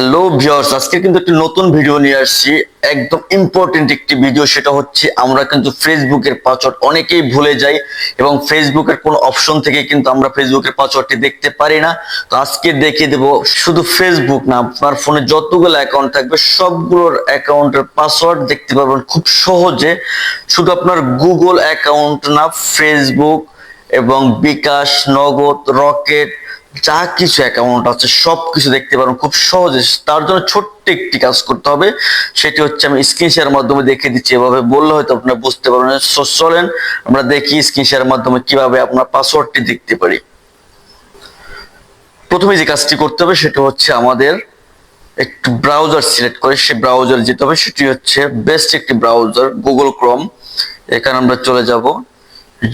Hello viewers আজকে কিন্তু একটা নতুন ভিডিও নিয়ে আসছি। একদম ইম্পর্টেন্ট একটি ভিডিও সেটা হচ্ছে আমরা কিন্তু ফেসবুকের পাসওয়ার্ড অনেকেই ভুলে যাই এবং ফেসবুকের কোন অপশন থেকে কিন্তু আমরা ফেসবুকের পাসওয়ার্ডটি দেখতে পারি না। তো আজকে দেখিয়ে দেব শুধু ফেসবুক না, আপনার ফোনে যতগুলো অ্যাকাউন্ট থাকবে, সবগুলোর অ্যাকাউন্টের পাসওয়ার্ড দেখতে পারবেন খুব সহজে। শুধু আপনার গুগল অ্যাকাউন্ট না ফেসবুক এবং বিকাশ, নগদ, রকেট, যা কিছু অ্যাকাউন্ট আছে সব কিছু দেখতে পারেন খুব সহজে। তার জন্য ছোট্ট একটি কাজ করতে হবে, সেটি হচ্ছে আমি স্ক্রিন শেয়ার মাধ্যমে দেখে দিচ্ছি। এভাবে বললে হয়তো আপনারা বুঝতে পারবেন চলেন, আমরা দেখি স্ক্রিন শেয়ার মাধ্যমে কীভাবে আপনার পাসওয়ার্ডটি দেখতে পারি। প্রথমে যে কাজটি করতে হবে, সেটা হচ্ছে আমাদের একটু ব্রাউজার সিলেক্ট করে সেই ব্রাউজার যেতে হবে। সেটি হচ্ছে বেস্ট একটি ব্রাউজার গুগল ক্রোম এখানে আমরা চলে যাব।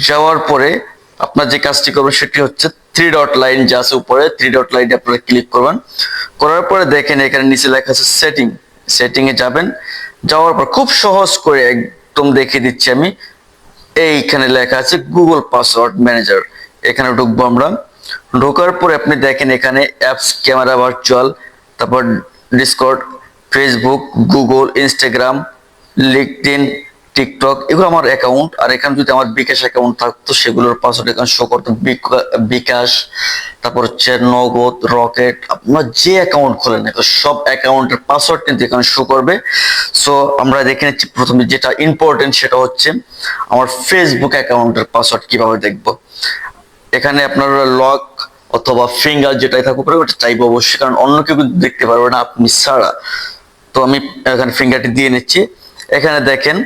যাওয়ার পরে আপনার যে কাজটি করবেন সেটি হচ্ছে থ্রি ডট লাইন যা আছে উপরে থ্রি ডট লাইনে আপনারা ক্লিক করবেন। করার পরে দেখেন এখানে নিচে লেখা আছে সেটিং সেটিং এ যাবেন। যাওয়ার পর খুব সহজ করে একদম দেখিয়ে দিচ্ছি আমি। এইখানে লেখা আছে গুগল পাসওয়ার্ড ম্যানেজার এখানে ঢুকবো আমরা। ঢোকার পরে আপনি দেখেন এখানে অ্যাপস ক্যামেরা ভার্চুয়াল তারপর Discord Facebook Google Instagram LinkedIn TikTok, এগুলো আমার অ্যাকাউন্ট আর এখানে যদি আমার বিকাশ অ্যাকাউন্ট থাকতো, সেগুলোর পাসওয়ার্ড এখানে শো করতো। বিকা- বিকাশ, তারপর হচ্ছে নগদ, রকেট, আপনার যে অ্যাকাউন্ট খোলেন সব অ্যাকাউন্টের পাসওয়ার্ড কিন্তু এখানে শো করবে। সো আমরা দেখে নিচ্ছি প্রথমে যেটা ইম্পর্টেন্ট সেটা হচ্ছে আমার ফেসবুক অ্যাকাউন্টের পাসওয়ার্ড কীভাবে দেখব। এখানে আপনার লক অথবা ফিঙ্গার যেটাই থাকুক, ওটা চাইব অবশ্যই, কারণ অন্য কেউ কিন্তু দেখতে পারবে না, আপনি ছাড়া। তো আমি এখানে ফিঙ্গারটি দিয়ে নিচ্ছি। এখানে দেখেন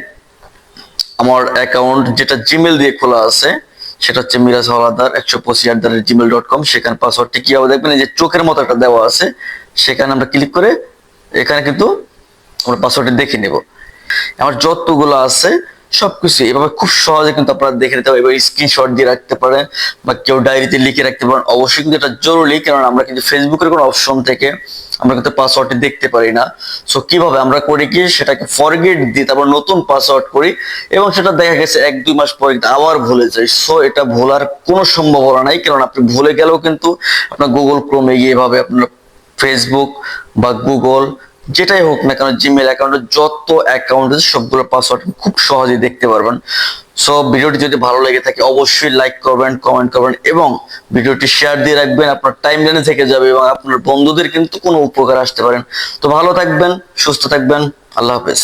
আমার অ্যাকাউন্ট যেটা জিমেল দিয়ে খোলা আছে, সেটা হচ্ছে মিরাজ হলাদার একশো পঁচিশ আট জিমেল ডট কম সেখানে পাসওয়ার্ডটি কীভাবে দেখবেন যে চোখের মতো একটা দেওয়া আছে, সেখানে আমরা ক্লিক করে এখানে কিন্তু আমরা পাসওয়ার্ডটি দেখে নেব। আমার যতগুলো আছে, সবকিছু এভাবে খুব সহজে কিন্তু আপনারা দেখে নিতে পারেন এবার স্ক্রিনশট দিয়ে রাখতে পারেন বা কেউ ডায়েরিতে লিখে রাখতে পারেন। অবশ্যই কিন্তু এটা জরুরি কারণ আমরা কিন্তু ফেসবুকের কোনো অপশন থেকে আমরা কিন্তু পাসওয়ার্ডটি দেখতে পারি না। সো কীভাবে আমরা করি কি? সেটাকে ফরগেট দিই তারপর নতুন পাসওয়ার্ড করি এবং সেটা দেখা গেছে এক, দুই মাস পরে আবার ভুলে যায় সো এটা ভোলার কোনো সম্ভাবনা নাই, কারণ আপনি ভুলে গেলেও কিন্তু আপনার গুগল ক্রোমে গিয়ে এভাবে আপনার ফেসবুক বা গুগল যেটাই হোক না কেন জিমেল অ্যাকাউন্টের যত অ্যাকাউন্ট আছে, সবগুলো পাসওয়ার্ড খুব সহজেই দেখতে পারবেন। সো ভিডিওটি যদি ভালো লেগে থাকে, অবশ্যই লাইক করবেন কমেন্ট করবেন এবং ভিডিওটি শেয়ার দিয়ে রাখবেন। আপনার টাইম লাইনে থেকে যাবে এবং আপনার বন্ধুদের কিন্তু কোনো উপকার আসতে পারেন তো ভালো থাকবেন, সুস্থ থাকবেন। আল্লাহ হাফেজ।